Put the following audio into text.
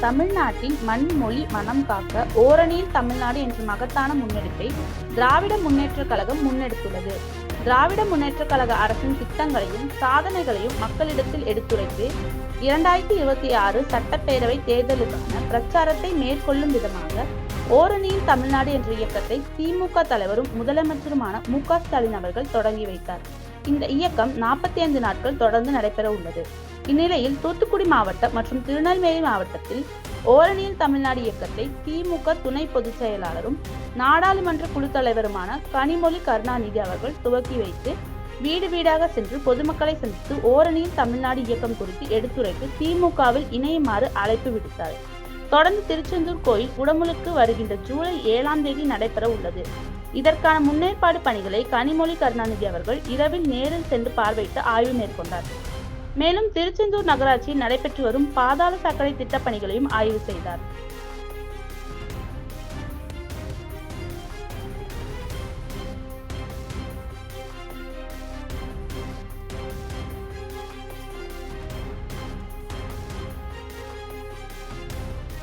தமிழ்நாட்டின் மண் மொழி மனம் காக்க ஓரணியில் தமிழ்நாடு என்ற மகத்தான முன்னெடுப்பை திராவிட முன்னேற்றக் கழகம் முன்னெடுத்துள்ளது. திராவிட முன்னேற்றக் கழக அரசின் திட்டங்களையும் சாதனைகளையும் மக்களிடத்தில் எடுத்துரைத்து இரண்டாயிரத்தி இருபத்தி ஆறு சட்டப்பேரவை தேர்தலுக்கான பிரச்சாரத்தை மேற்கொள்ளும் விதமாக ஓரணியில் தமிழ்நாடு என்ற இயக்கத்தை திமுக தலைவரும் முதலமைச்சருமான மு க ஸ்டாலின் அவர்கள் தொடங்கி வைத்தார். இந்த இயக்கம் நாற்பத்தி ஐந்து நாட்கள் தொடர்ந்து நடைபெற உள்ளது. இந்நிலையில் தூத்துக்குடி மாவட்டம் மற்றும் திருநெல்வேலி மாவட்டத்தில் ஓரணியில் தமிழ்நாடு இயக்கத்தை திமுக துணை பொதுச் செயலாளரும் நாடாளுமன்ற குழு தலைவருமான கனிமொழி கருணாநிதி அவர்கள் துவக்கி வைத்து வீடு வீடாக சென்று பொதுமக்களை சந்தித்து ஓரணியில் தமிழ்நாடு இயக்கம் குறித்து எடுத்துரைத்து திமுகவில் இணையுமாறு அழைப்பு விடுத்தார். தொடர்ந்து திருச்செந்தூர் கோயில் உடமுழுக்கு வருகின்ற ஜூலை ஏழாம் தேதி நடைபெற உள்ளது. இதற்கான முன்னேற்பாடு பணிகளை கனிமொழி கருணாநிதி அவர்கள் இரவில் நேரில் சென்று பார்வையிட்டு ஆய்வு மேற்கொண்டார். மேலும் திருச்செந்தூர் நகராட்சியில் நடைபெற்று வரும் பாதாள சாக்கடை திட்டப் பணிகளையும் ஆய்வு செய்தார்.